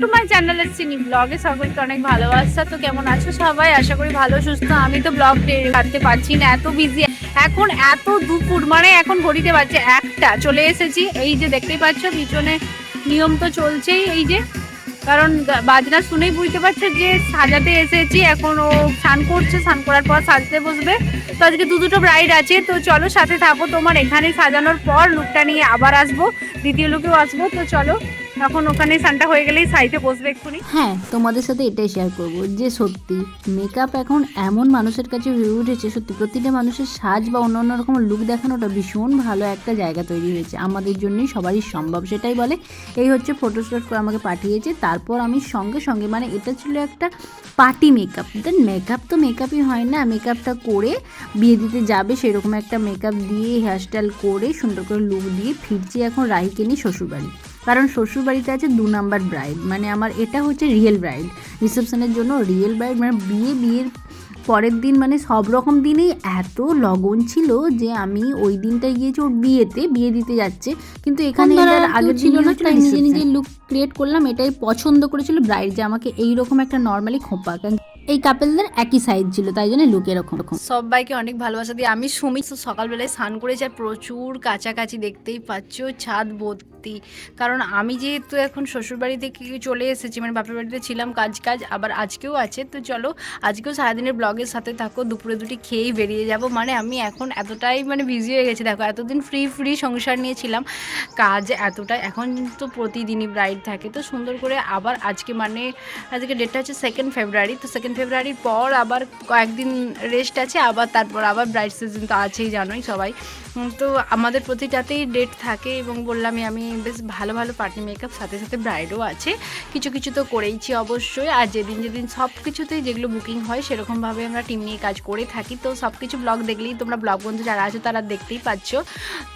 To my channel সিনি ব্লগে সকলকে অনেক ভালোবাসা। তো কেমন আছো সবাই? আশা করি ভালো, সুস্থ। আমি তো ব্লগ কাটতে পারছি না, এত বিজি এখন এত দুপুর মানে এখন ঘড়িতে বাজছে একটা। চলে এসেছি, এই যে দেখতেই পাচ্ছ, পিছনে নিয়ম তো চলছেই এই যে। কারণ বাজনা শুনেই বুঝতে পারছ যে সাজাতে এসেছি, এখন ও স্নান করছে, স্নান করার পর সাজতে বসবে। তো আজকে দু দুটো ব্রাইড আছে, তো চলো সাথে থাকো। তোমার এখানে সাজানোর পর লুকটা নিয়ে আবার আসব, দ্বিতীয় লুকেও আসব। তো চলো। এখন ওখানে সানটা হয়ে গেলেই সাইডে বসবে এক্ষুনি। হ্যাঁ তোমাদের সাথে এটাই শেয়ার করব যে সত্যি মেকআপ এখন এমন মানুষের কাছে হয়ে উঠেছে, সত্যি প্রতিটা মানুষের সাজ বা অন্যান্য রকম লুক দেখানোটা ভীষণ ভালো একটা জায়গা তৈরি হয়েছে। আমাদের জন্যই সবারই সম্ভব, সেটাই বলে। এই হচ্ছে ফটোশ্যুট করে আমাকে পাঠিয়েছে, তারপর আমি সঙ্গে সঙ্গে মানে এটা ছিল একটা পার্টি মেকআপ দেন মেকআপ তো মেকআপই হয় না মেকআপটা করে বিয়ে দিতে যাবে, সেরকম একটা মেকআপ দিয়ে হেয়ারস্টাইল করে সুন্দর করে লুক দিয়ে ফিরছি এখন রাহিকে নিয়ে শ্বশুরবাড়ি। কারণ শ্বশুরবাড়িতে আছে দু নাম্বার ব্রাইড মানে আমার এটা হচ্ছে রিয়েল ব্রাইড রিসেপশনের জন্য রিয়েল ব্রাইড মানে বিয়ে বিয়ের পরের দিন মানে সব রকম দিনেই এত লগন ছিল যে আমি ওই দিনটায় গিয়েছি ওর বিয়েতে বিয়ে দিতে যাচ্ছে। কিন্তু এখানে আগের ছিল না তাই নিজে নিজে লুক ক্রিয়েট করলাম এটাই পছন্দ করেছিল ব্রাইড যে আমাকে এইরকম একটা নর্মালি খোঁপা। এই কাপেলদের একই সাইজ ছিল, তাই জন্য লুক এরকম রকম সবাইকে অনেক ভালোবাসা দিয়ে আমি সুমি সকালবেলায় স্নান করেছি আর প্রচুর কাছাকাছি দেখতেই পাচ্ছ, ছাদ ভর্তি। কারণ আমি যেহেতু এখন শ্বশুরবাড়ি থেকে চলে এসেছি মানে বাপের বাড়িতে ছিলাম কাজ কাজ আবার আজকেও আছে, তো চলো আজকেও সারাদিনের ব্লগের সাথে থাকো, দুপুরে দুটি খেয়েই বেরিয়ে যাব। মানে আমি এখন এতটাই মানে বিজি হয়ে গেছি, দেখো এতদিন ফ্রি ফ্রি সংসার নিয়েছিলাম কাজ এতটাই, এখন তো প্রতিদিনই ব্রাইড থাকে। তো সুন্দর করে আবার আজকে মানে আজকে ডেটটা হচ্ছে সেকেন্ড ফেব্রুয়ারি তো সেকেন্ড ফেব্রুয়ারির পর আবার কয়েকদিন রেস্ট আছে, আবার তারপর আবার ব্রাইড সিজন তো আছেই জানোই সবাই। তো আমাদের প্রতিটাতেই ডেট থাকে এবং বললামই আমি বেশ ভালো ভালো পার্টি মেকআপ সাথে সাথে ব্রাইডও আছে। কিছু কিছু তো করেইছি অবশ্যই। আর যেদিন যেদিন সব কিছুতেই যেগুলো বুকিং হয় সেরকমভাবে আমরা টিম নিয়ে কাজ করে থাকি। তো সব কিছু ব্লগ দেখলেই তোমরা ব্লগ বন্ধু যারা আছো তারা দেখতেই পাচ্ছ।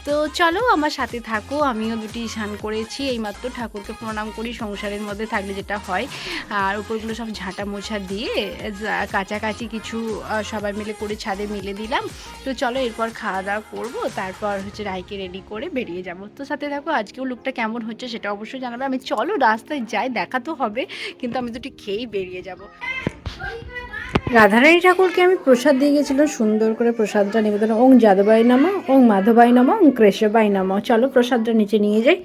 তো চলো আমার সাথে থাকো, আমিও দুটি স্নান করেছি। এইমাত্র ঠাকুরকে প্রণাম করি, সংসারের মধ্যে থাকলে যেটা হয়। আর উপরগুলো সব ঝাঁটা মোছা দিয়ে কাছাকাছি কিছু সবাই মিলে করে ছাদে মিলে দিলাম। তো চলো এরপর খাওয়া দাওয়া করব, তারপর হচ্ছে রাইকে রেডি করে বেরিয়ে যাব। তো সাথে দেখো আজকেও লুকটা কেমন হচ্ছে সেটা অবশ্যই জানাবে। আমি চলো রাস্তায় যাই, দেখা তো হবে, কিন্তু আমি দুটি খেয়েই বেরিয়ে যাব। রাধারানী ঠাকুরকে আমি প্রসাদ দিয়ে গেছিলাম, সুন্দর করে প্রসাদটা নিবেদন। ওং যাদবাই নামা, ওং মাধবাই নামা, ওং ক্রেশবাই নামা। চলো প্রসাদটা নিচে নিয়ে যাই।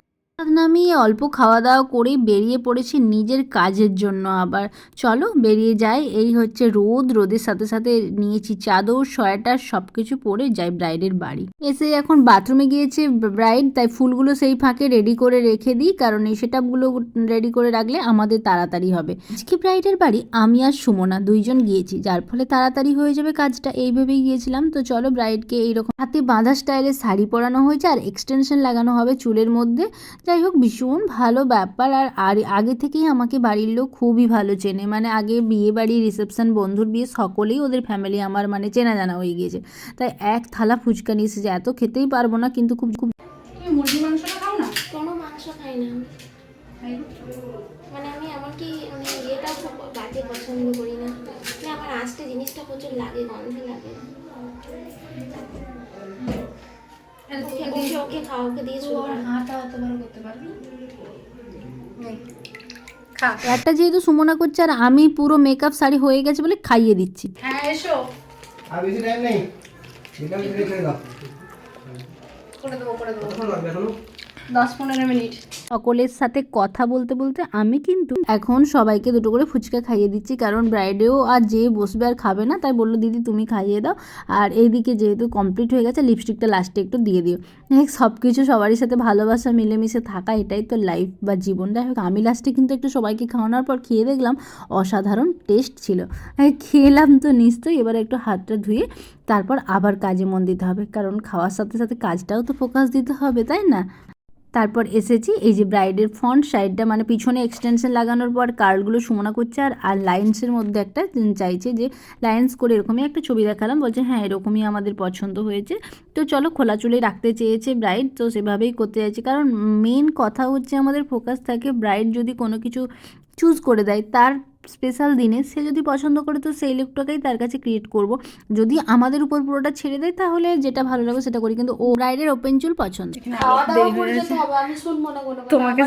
নামিয়ে অল্প খাওয়া দাওয়া করেই বেরিয়ে পড়েছি নিজের কাজের জন্য আবার। চলো বেরিয়ে যাই। এই হচ্ছে রোদ, রোদের সাথে সাথে নিয়েছি চাদর, সোয়েটার সব কিছু পরে যাই ব্রাইডের বাড়ি। এসে এখন বাথরুমে গিয়েছে ব্রাইড, তাই ফুলগুলো সেই ফাঁকে রেডি করে রেখে দিই, কারণ এই সেটআপগুলো রেডি করে রাখলে আমাদের তাড়াতাড়ি হবে। আজকে ব্রাইডের বাড়ি, আমি আর সুমনা দুইজন গিয়েছি, যার ফলে তাড়াতাড়ি হয়ে যাবে কাজটা। এইভাবেই গিয়েছিলাম, তো চলো ব্রাইডকে এইরকম হাতে বাঁধা স্টাইলে শাড়ি পরানো হয়েছে, আর এক্সটেনশন লাগানো হবে চুলের মধ্যে যাই হোক ভীষণ ভালো ব্যাপার। আর আর আগে থেকেই আমাকে বাড়ির লোক খুবই ভালো চেনে। মানে আগে বিয়ে বাড়ি রিসেপশন বন্ধুর বিয়ে সকলেই ওদের ফ্যামিলি আমার মানে চেনা জানা হয়ে গিয়েছে। তাই এক থালা ফুচকা নিয়ে এসেছে। এত খেতেই পারব না কিন্তু খুব খুব কোনো মাংস খাই না মানে আমি এমনকি মানে ইয়েটাও খুব বাজে পছন্দ করি না। মানে আমার জিনিসটা প্রচুর লাগে গন্ধ লাগে। ওকে ওকে ওকে খাও ওকে দিয়ে শুরু করো। খা। একটা যেহেতু সুমনা করছে আর আমি পুরো মেকআপ শাড়ি হয়ে গেছে বলে খাইয়ে দিচ্ছি। হ্যাঁ এসো। আর বেশি টাইম নেই। বিকাল থেকে দাও। করে দেবো করে দেবো। কতক্ষণ লাগবে এখনও? দশ পনেরো মিনিট। সকলের সাথে কথা বলতে বলতে আমি কিন্তু এখন সবাইকে দুটো করে ফুচকা খাইয়ে দিচ্ছি। কারণ ব্রাইডেও আর যে বসবে আর খাবে না, তাই বলল, দিদি, তুমি খাইয়ে দাও। আর এইদিকে যেহেতু কমপ্লিট হয়ে গেছে লিপস্টিকটা লাস্টে একটু দিয়ে দিও। সব কিছু সবারই সাথে ভালোবাসা, মিলেমিশে থাকা, এটাই তো লাইফ বা জীবন। যাই হোক, আমি লাস্টে কিন্তু একটু সবাইকে খাওয়ানোর পর খেয়ে দেখলাম, অসাধারণ টেস্ট ছিল। খেলাম তো নিশ্চয়ই, এবার একটু হাতটা ধুয়ে তারপর আবার কাজে মন দিতে হবে। কারণ খাওয়ার সাথে সাথে কাজটাও তো ফোকাস দিতে হবে, তাই না? তারপর এসেছি, এই যে ব্রাইডের ফ্রন্ট সাইডটা মানে পিছনে এক্সটেনশন লাগানোর পর কার্লগুলো সুমনা করছে আর আর লাইন্সের মধ্যে একটা চাইছে যে লাইন্স করে এরকমই একটা ছবি দেখালাম, বলছে হ্যাঁ এরকমই আমাদের পছন্দ হয়েছে। তো চলো খোলা চুলে রাখতে চেয়েছে ব্রাইড তো সেভাবেই করতে চাইছে কারণ মেন কথা হচ্ছে আমাদের ফোকাস থাকে ব্রাইড যদি কোনো কিছু চুজ করে দেয়, তার স্পেশাল দিনে সে যদি পছন্দ করে তো সেই লুকটাকেই তার কাছে ক্রিয়েট করব। যদি আমাদের উপর পুরোটা ছেড়ে দেয় তাহলে যেটা ভালো লাগে সেটা করি। কিন্তু ও ব্রাইডের ওপেন চুল পছন্দ। তোমাকে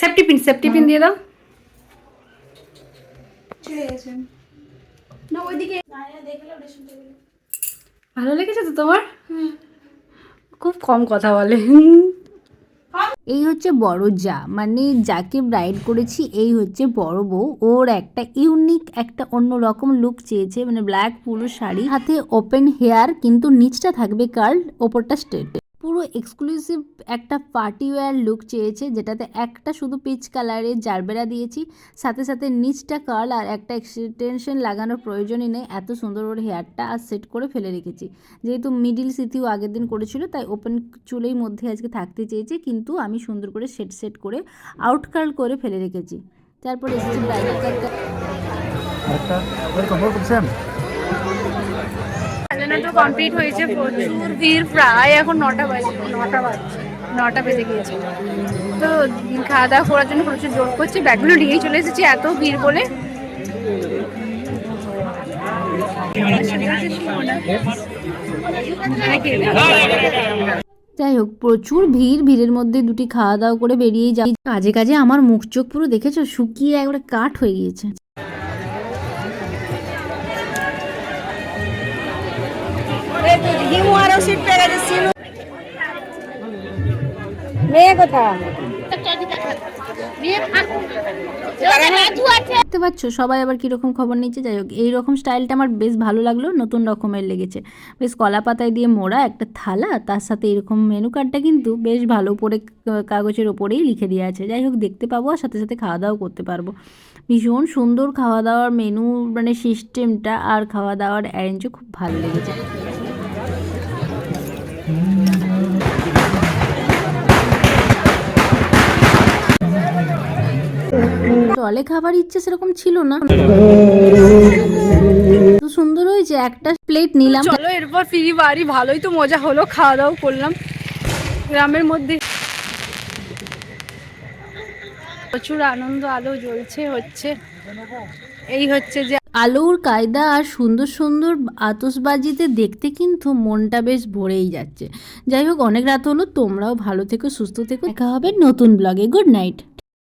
সেফটি পিন সেফটি পিন দিয়ে দাও। ভালো লেগেছে তো তোমার? খুব কম কথা বলে। এই হচ্ছে বড় যা। মানে যাকে ব্রাইড করেছি, এই হচ্ছে বড় বউ। ওর একটা ইউনিক একটা অন্য রকম লুক চেয়েছে মানে ব্ল্যাক পুরো শাড়ি। হাতে ওপেন হেয়ার কিন্তু নিচটা থাকবে কার্ল ওপরটা স্ট্রেট পুরো এক্সক্লুসিভ একটা পার্টি ওয়্যার লুক চেয়েছে, যেটাতে একটা শুধু পিচ কালারের জারবেরা দিয়েছি, সাথে সাথে নিচটা কার্ল আর একটা এক্সটেনশন লাগানোর প্রয়োজনই নেই, এত সুন্দর ওর হেয়ারটা আর সেট করে ফেলে রেখেছি। যেহেতু মিডিল সিথিও আগের দিন করেছিল, তাই ওপেন চুলেই মধ্যে আজকে থাকতে চেয়েছে, কিন্তু আমি সুন্দর করে সেট সেট করে আউট কার্ল করে ফেলে রেখেছি। তারপর এসেছি ব্রাইডাল কাটটা সাজানো তো কমপ্লিট হয়েছে প্রচুর ভিড়, প্রায় এখন নটা বাজে, নটা বাজছে, নটা বেজে গিয়েছে। তো খাওয়া দাওয়া করার জন্য প্রচুর জোর করছে, ব্যাগগুলো নিয়েই চলে এসেছি, এত ভিড় বলে। যাই হোক, প্রচুর ভিড়, ভিড়ের মধ্যে দুটি খাওয়া দাওয়া করে বেরিয়ে যাই। কাজে কাজে আমার মুখ চোখ পুরো দেখেছ? শুকিয়ে একবারে কাঠ হয়ে গিয়েছে। দেখতে পাচ্ছ? সবাই আবার কীরকম খবর নিচ্ছে? যাই হোক, এই রকম স্টাইলটা আমার বেশ ভালো লাগল, নতুন রকমের লেগেছে। বেশ কলা পাতায় দিয়ে মোড়া একটা থালা, তার সাথে এরকম মেনু কার্ডটা কিন্তু বেশ ভালো করে কাগজের ওপরেই লিখে দেওয়া আছে। যাই হোক, দেখতে পাবো আর সাথে সাথে খাওয়া দাওয়া করতে পারব। ভীষণ সুন্দর খাওয়া দাওয়ার মেনু মানে সিস্টেমটা আর খাওয়া দাওয়ার অ্যারেঞ্জও খুব ভালো লেগেছে। টলে খাবার ইচ্ছে সেরকম ছিল না। তো সুন্দর হয়েছে একটা প্লেট নিলাম। চলো এরপর ফিরি বাড়ি ভালোই তো মজা হলো খাওয়া দাওয়া করলাম। গ্রামের মধ্যে প্রচুর আনন্দ আলো জ্বলছে হচ্ছে। এই হচ্ছে যে আলোর কায়দা আর সুন্দর সুন্দর আতসবাজিতে দেখতে কিন্তু মনটা বেশ ভরেই যাচ্ছে। যাই হোক অনেক রাত হলো তোমরাও ভালো থেকো সুস্থ থেকো। দেখা হবে নতুন ব্লগে গুড নাইট